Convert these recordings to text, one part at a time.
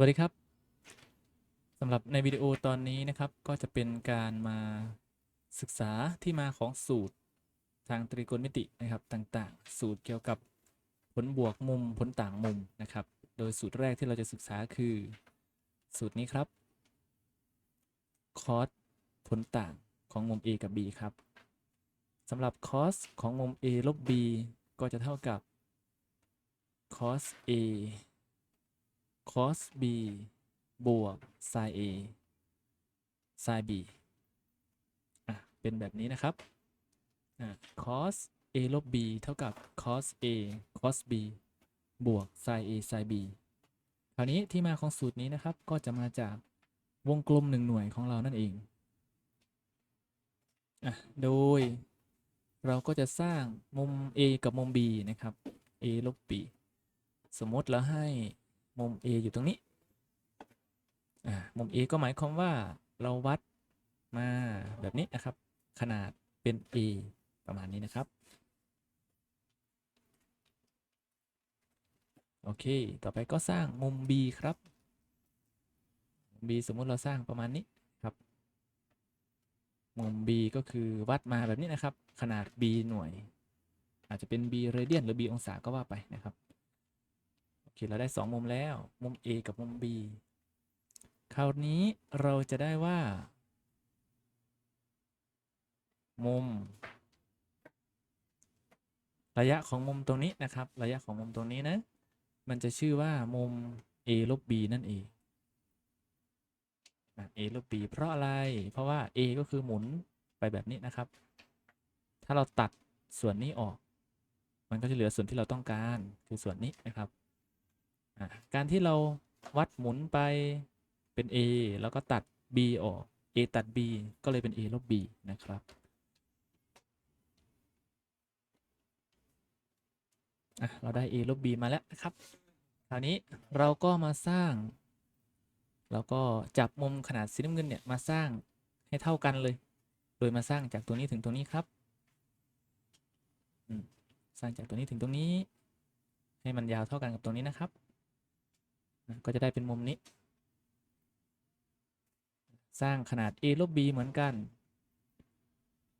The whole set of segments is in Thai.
สวัสดีครับสำหรับในวิดีโอตอนนี้นะครับก็จะเป็นการมาศึกษาที่มาของสูตรทางตรีโกณมิตินะครับต่างๆ สูตรเกี่ยวกับผลบวกมุมผลต่างมุมนะครับ โดยสูตรแรกที่เราจะศึกษาคือ สูตรนี้ครับคอสผลต่างของมุม A กับ B ครับสำหรับคอสของมุม A ลบ B ก็จะเท่ากับ cos A cos b บวก sin a sin b อะเป็นแบบนี้นะครับอะ cos a ลบ b เท่ากับ cos a cos b บวก sin a sin b คราวนี้ที่มาของสูตรนี้นะครับ ก็จะมาจากวงกลมหนึ่งหน่วยของเรานั่นเองอะโดยเราก็จะสร้างมุม a กับมุม b นะครับ a ลบ b สมมติเราให้ มุม A อยู่ตรงนี้อ่ามุม A ก็หมายความว่าเราวัดมาแบบนี้นะครับ ขนาดเป็น A ประมาณนี้นะครับ โอเค ต่อไปก็สร้างมุม B ครับ B สมมุติเราสร้างประมาณนี้ครับ มุม B ก็คือวัดมาแบบนี้นะครับ ขนาด B หน่วย อาจจะเป็น B เรเดียนหรือ B องศาก็ว่าไปนะครับ คเราได้ 2 มุมแล้ว มุม A กับมุม B คราวนี้เราจะได้ว่า มุม ระยะของมุมตรงนี้นะครับ ระยะของมุมตรงนี้นะ มันจะชื่อว่ามุม A ลบ B นั่นเองอะ A ลบ B เพราะอะไร เพราะว่า A ก็คือหมุนไปแบบนี้นะครับ ถ้าเราตัดส่วนนี้ออก มันก็จะเหลือส่วนที่เราต้องการคือส่วนนี้นะครับ การที่เราวัดหมุนไปเป็น A แล้วก็ตัด B ออก A ตัด B ก็เลยเป็น A ลบ B นะครับเราได้ A ลบ B มาแล้วนะครับ คราวนี้เราก็มาสร้าง เราก็จับมุมขนาดสีน้ำเงินเนี่ยมาสร้างให้เท่ากันเลย โดยมาสร้างจากตัวนี้ถึงตรงนี้ครับ สร้างจากตัวนี้ถึงตรงนี้ ให้มันยาวเท่ากันกับตรงนี้นะครับ ก็จะได้เป็นมุมนี้ สร้างขนาด a ลบ b เหมือนกัน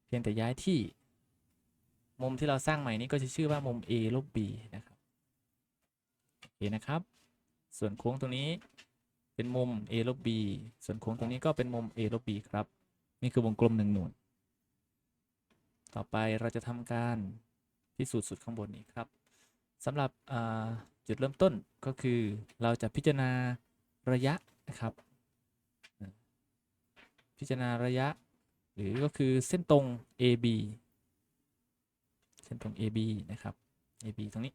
เพียงแต่ย้ายที่ มุมที่เราสร้างใหม่นี้ก็จะชื่อว่ามุม a ลบ b นะครับโอเคนะครับ ส่วนโค้งตรงนี้เป็นมุม a ลบ b ส่วนโค้งตรงนี้ก็เป็นมุม a ลบ b ครับ นี่คือวงกลมหนึ่งหน่วยต่อไปเราจะทำการพิสูจน์สุดข้างบนนี้ครับ สำหรับจุดเริ่มต้นก็คือเราจะพิจารณาระยะนะครับ พิจารณาระยะ หรือก็คือเส้นตรง AB เส้นตรง AB นะครับ AB ตรงนี้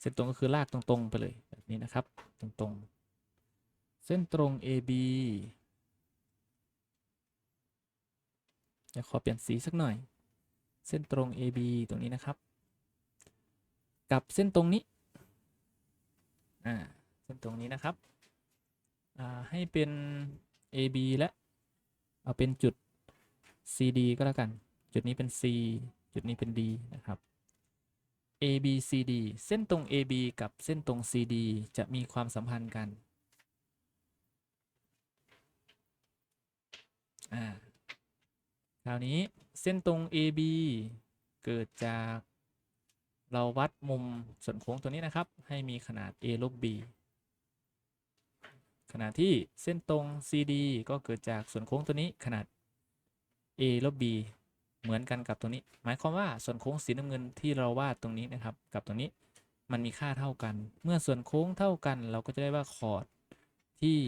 เส้นตรงก็คือลากตรงๆไปเลยแบบนี้นะครับ ตรงๆ เส้นตรง AB จะขอเปลี่ยนสีสักหน่อย เส้นตรง AB ตรงนี้นะครับ กับเส้นตรงนี้อ่าเส้นตรงนี้นะครับอ่าให้เป็น AB และเอาเป็นจุด CD ก็แล้วกัน จุดนี้เป็น C จุดนี้เป็น D นะครับ AB CD เส้นตรง AB กับเส้นตรง CD จะมีความสัมพันธ์กันอ่าคราวนี้เส้นตรง AB เกิดจาก เราวัดมุมส่วนโค้งตัวนี้นะครับ ให้มีขนาด a ลบ b ขณะที่เส้นตรง CD ก็เกิดจากส่วนโค้งตัวนี้ขนาด a ลบ b เหมือนกันกับตรงนี้ หมายความว่าส่วนโค้งสีน้ำเงินที่เราวาดตรงนี้นะครับ กับตรงนี้มันมีค่าเท่ากัน เมื่อส่วนโค้งเท่ากัน เราก็จะได้ว่าคอร์ดที่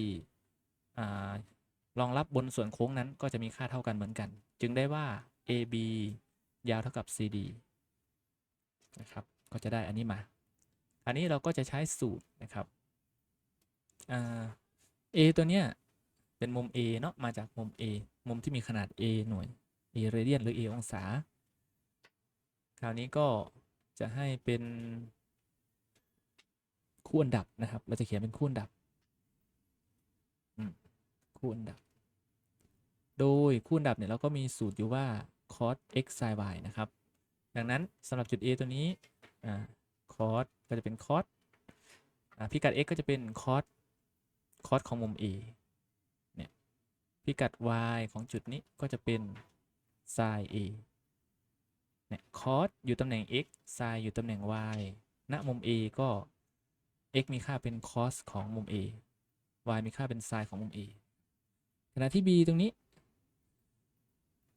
รองรับบนส่วนโค้งนั้นก็จะมีค่าเท่ากันเหมือนกัน จึงได้ว่า AB ยาวเท่ากับ CD นะครับ ก็จะได้อันนี้มา อันนี้เราก็จะใช้สูตรนะครับ A ตัวเนี้ยเป็นมุม A เนาะมาจากมุม A มุมที่มีขนาด A หน่วย A เรเดียนหรือ A องศา คราวนี้ก็จะให้เป็นคู่อันดับนะครับ เราจะเขียนเป็นคู่อันดับคู่อันดับ โดยคู่อันดับเนี่ยเราก็มีสูตรอยู่ว่า cos x sin y นะครับ ดังนั้นสำหรับจุด A ตัวนี้อ่า cos ก็จะเป็น cos อ่าพิกัด x ก็จะเป็น cos คอสของมุม A เนี่ยพิกัด y ของจุดนี้ก็จะเป็น sin A เนี่ยคอสอยู่ตำแหน่ง x sin อยู่ตำแหน่ง y ณมุม A ก็ x มีค่าเป็น cos ของมุม A y มีค่าเป็น sin ของมุม A ขณะที่ b ตรงนี้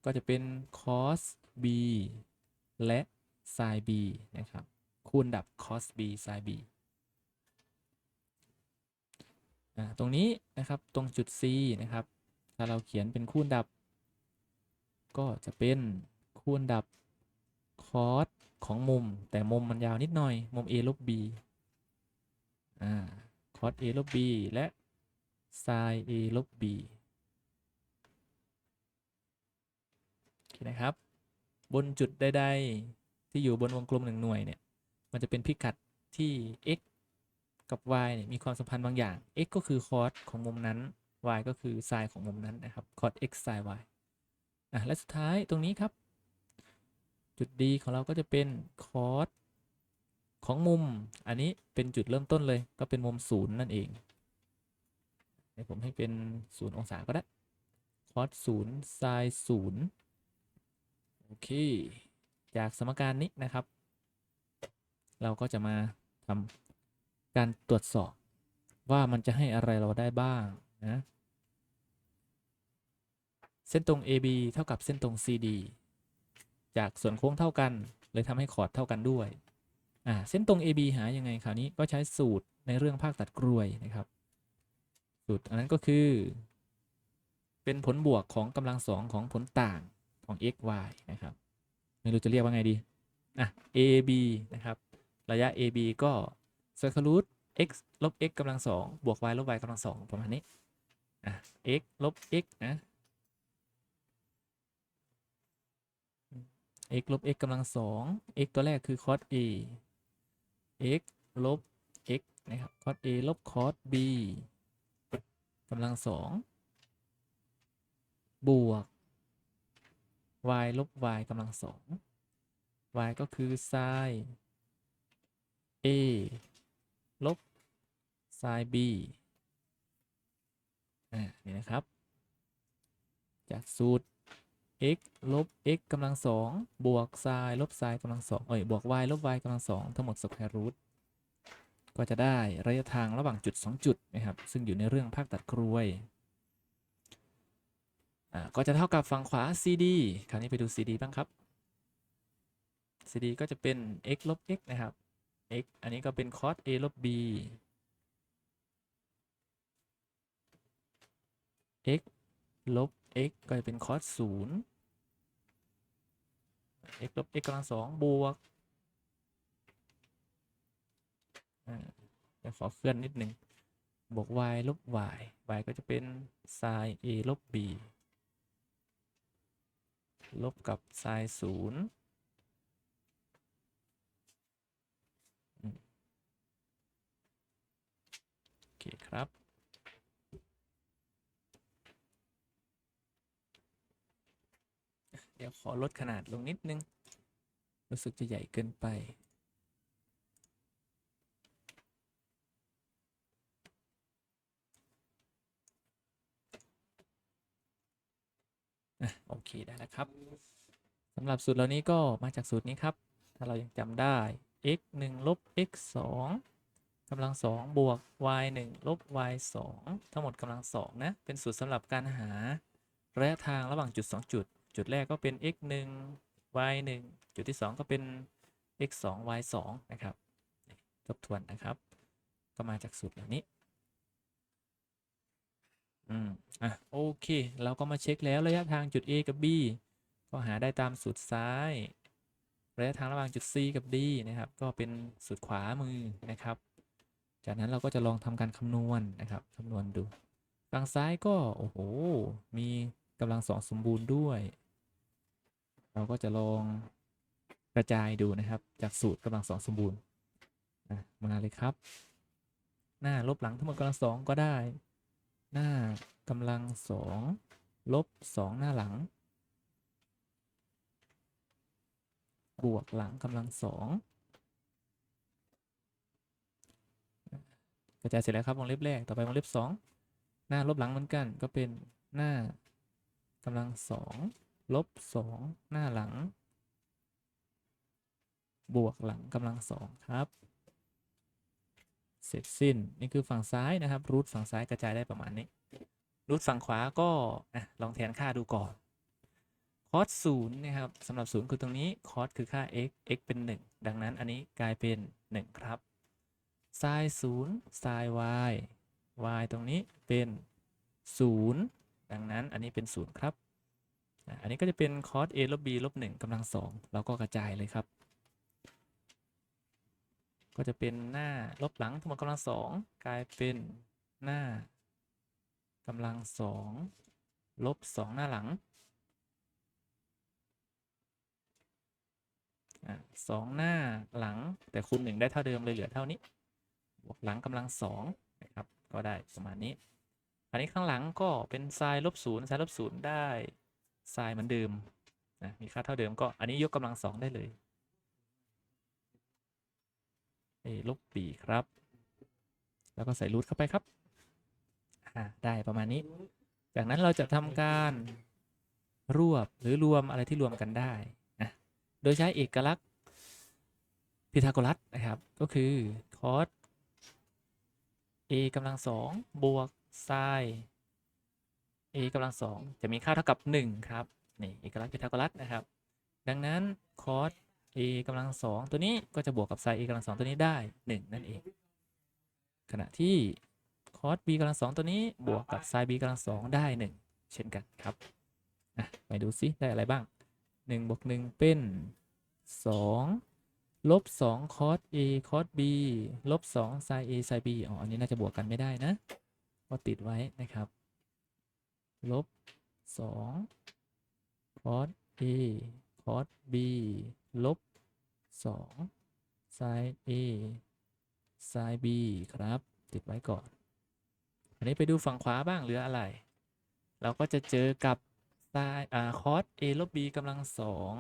ก็จะเป็น cos b และ sin b นะครับ คูณดับ cos b sin b ตรงนี้นะครับตรงจุด c นะครับ ถ้าเราเขียนเป็นคูณดับ ก็จะเป็นคูณดับ cos ของมุม แต่มุมมันยาวนิดหน่อย มุม a ลบ b อ่า cos a ลบ b และ sin a ลบ b โอเคนะครับ บนจุดใดๆที่อยู่บนวงกลมหนึ่งหน่วยเนี่ย มันจะเป็นพิกัดที่ x กับ y เนี่ยมีความสัมพันธ์บางอย่าง x ก็คือ cos ของมุมนั้น y ก็คือ sin ของมุมนั้นนะครับ cos x sin y อะและสุดท้ายตรงนี้ครับ จุด D ของเราก็จะเป็น cos ของมุม อันนี้เป็นจุดเริ่มต้นเลย ก็เป็นมุมศูนย์นั่นเองเดี๋ยวผมให้เป็นศูนย์องศาก็ได้ cos ศูนย์ sin ศูนย์ โอเค จากสมการนี้นะครับ เราก็จะมาทำการตรวจสอบว่ามันจะให้อะไรเราได้บ้างนะเส้นตรง AB เท่ากับเส้นตรง CD จากส่วนโค้งเท่ากัน เลยทำให้คอร์ดเท่ากันด้วยอ่าเส้นตรง AB หายังไงคราวนี้ก็ใช้สูตรในเรื่องภาคตัดกรวยนะครับ สูตรอันนั้นก็คือ เป็นผลบวกของกำลังสองของผลต่าง ของ x y นะครับ ไม่รู้จะเรียกว่าไงดี อะ AB นะครับ ระยะ AB ก็ square root x ลบ x กำลังสองบวก y ลบ y กำลังสองประมาณนี้ อะ x ลบ x นะ x ลบ x กำลังสอง x ตัวแรกคือ cos a x ลบ x นะครับ cos a ลบ cos b กำลังสองบวก y ลบ y กำลังสอง y ก็คือ sin a ลบ sin b อ่า นี่นะครับ จากสูตร x ลบ x กำลังสองบวก sin ลบ sin กำลังสองเอ้ย บวก y ลบ y กำลังสองทั้งหมดสแควร์รูทก็จะได้ระยะทางระหว่างจุด 2 จุดนะครับ ซึ่งอยู่ในเรื่องภาคตัดกรวย อ่าก็จะเท่ากับฝั่งขวา CD คราวนี้ไปดู CD บ้างครับ CD ก็จะเป็น x ลบ x นะครับ x อันนี้ก็เป็น cos a ลบ b x ลบ x ก็จะเป็น cos ศูนย์ x ลบ x กำลังสองบวกอ่าเดี๋ยวขอเคลื่อนนิดนึงบวก y ลบ y y ก็จะเป็น sin a ลบ b ลบกับไซน์ศูนย์โอเคครับ เดี๋ยวขอลดขนาดลงนิดนึง รู้สึกจะใหญ่เกินไป อะโอเคได้แล้วครับสำหรับสูตรเหล่านี้ก็มาจากสูตรนี้ครับ ถ้าเรายังจำได้ x 1ลบ x 2กำลัง 2 บวก y 1ลบ y 2ทั้งหมดกำลัง 2 นะ เป็นสูตรสำหรับการหา ระยะทางระหว่างจุด 2 จุด จุดแรกก็เป็น x 1 y 1จุดที่ 2 ก็เป็น x 2 y 2นะครับ ทบทวนนะครับ ก็มาจากสูตรเหล่านี้ อืมอะโอเค เราก็มาเช็คแล้วระยะทางจุด A กับ B ก็หาได้ตามสูตรซ้าย ระยะทางระหว่างจุด C กับ D นะครับ ก็เป็นสูตรขวามือนะครับ จากนั้นเราก็จะลองทำการคำนวณนะครับคำนวณดูฝั่งซ้ายก็โอ้โหมีกำลังสองสมบูรณ์ด้วย เราก็จะลองกระจายดูนะครับ จากสูตรกำลังสองสมบูรณ์มาเลยครับ หน้าลบหลังทั้งหมดกำลังสองก็ได้ หน้ากำลังสองลบสองหน้าหลัง บวกหลังกำลังสองกระจายเสร็จแล้วครับวงเล็บแรกต่อไปวงเล็บสองหน้าลบหลังเหมือนกัน ก็เป็นหน้ากำลังสองลบสองหน้าหลัง บวกหลังกำลังสองครับ เสร็จสิ้น นี่คือฝั่งซ้ายนะครับรูทฝั่งซ้ายกระจายได้ประมาณนี้รูทฝั่งขวาก็ลองแทนค่าดูก่อนคอสศูนย์นะครับสำหรับศูนย์คือตรงนี้คอสคือค่า x x เป็น 1 ดังนั้นอันนี้กลายเป็น 1 ครับไซน์ศูนย์ไซน์ y y ตรงนี้เป็นศูนย์ดังนั้นอันนี้เป็นศูนย์ครับ อันนี้ก็จะเป็นคอส a ลบ b ลบ1กำลังสองเราก็กระจายเลยครับ ก็จะเป็นหน้าลบหลังทั้งหมดกำลังสองกลายเป็นหน้ากำลังสองลบสองหน้าหลังสองหน้าหลังแต่คูณหนึ่งได้เท่าเดิมเลยเหลือเท่านี้บวกหลังกำลังสองนะครับก็ได้ประมาณนี้อันนี้ข้างหลังก็เป็นไซน์ลบศูนย์ไซน์ลบศูนย์ได้ไซน์เหมือนเดิมนะมีค่าเท่าเดิมก็อันนี้ยกกำลังสองได้เลย a ลบ b ครับ แล้วก็ใส่รูทเข้าไปครับอ่าได้ประมาณนี้ จากนั้นเราจะทำการรวบหรือรวมอะไรที่รวมกันได้นะโดยใช้เอกลักษณ์พีทาโกรัสนะครับ ก็คือ cos a กำลังสองบวก sin a กำลังสองจะมีค่าเท่ากับ 1 ครับ นี่เอกลักษณ์พีทาโกรัสนะครับ ดังนั้น cos a กำลังสองตัวนี้ก็จะบวกกับ sin a กำลังสองตัวนี้ได้ 1 นั่นเอง ขณะที่ cos b กำลังสองตัวนี้บวกกับ sin b กำลังสองได้ 1 เช่นกันครับอะไปดูซิได้อะไรบ้าง1บวก1เป็น 2 ลบ2 cos a cos b ลบ2 sin a sin b อ๋ออันนี้น่าจะบวกกันไม่ได้นะ ก็ติดไว้นะครับ ลบ2 cos a cos b ลบ2 sin a sin b ครับ ติดไว้ก่อนอันนี้ไปดูฝั่งขวาบ้างเหลืออะไร เราก็จะเจอกับ sin อ่า cos a ลบ b กำลังสอง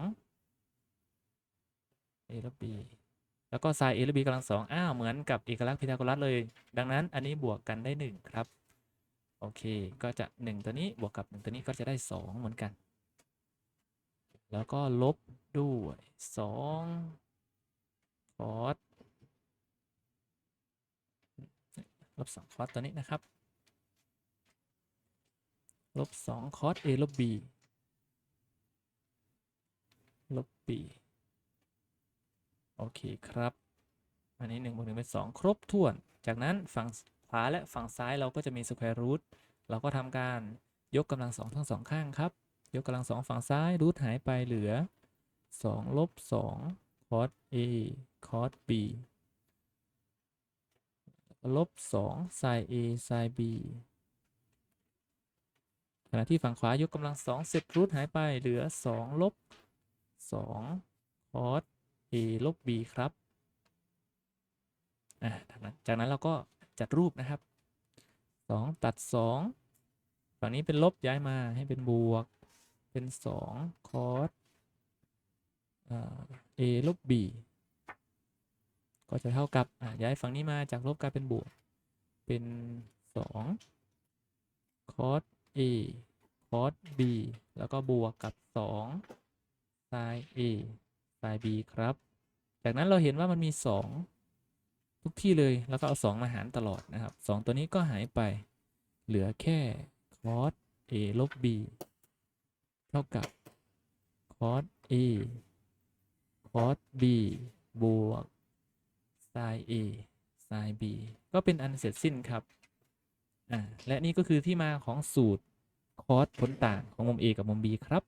a ลบ b แล้วก็ sin a ลบ b กำลังสองอ้าว เหมือนกับเอกลักษณ์พีทาโกรัสเลย ดังนั้นอันนี้บวกกันได้ 1 ครับ โอเค ก็จะ 1 ตัวนี้บวกกับ 1 ตัวนี้ก็จะได้ 2 เหมือนกัน แล้วก็ลบด้วย2คอสลบ2คอสตัวนี้นะครับ ลบ2คอส a ลบ b ลบ b โอเคครับ อันนี้1บวก1เป็น 2 ครบถ้วน จากนั้นฝั่งขวาและฝั่งซ้ายเราก็จะมีสแควร์รูทเราก็ทำการยกกำลังสองทั้งสองข้างครับ ยกกำลังสองฝั่งซ้ายรูทหายไปเหลือ2ลบ2 cos a cos b ลบ2 sin a sin b ขณะที่ฝั่งขวายกกำลังสองเสร็จรูทหายไปเหลือ2ลบ2 cos a ลบ b ครับอ่าจากนั้นจากนั้นเราก็จัดรูปนะครับ 2 ตัด 2 ฝั่งนี้เป็นลบย้ายมาให้เป็นบวก เป็น2 cos อ่า a ลบ b ก็จะเท่ากับย้ายฝั่งนี้มาจากลบกลายเป็นบวก เป็น2 cos a cos b แล้วก็บวกกับ2 sin a sin b ครับ จากนั้นเราเห็นว่ามันมี 2 ทุกที่เลยแล้วก็เอา 2 มาหารตลอดนะครับ 2 ตัวนี้ก็หายไปเหลือแค่ cos a ลบ b เท่ากับ cos a cos b บวก sin a sin b ก็เป็นอันเสร็จสิ้นครับอ่าและนี่ก็คือที่มาของสูตรคอสผลต่างของมุม a กับมุม b ครับ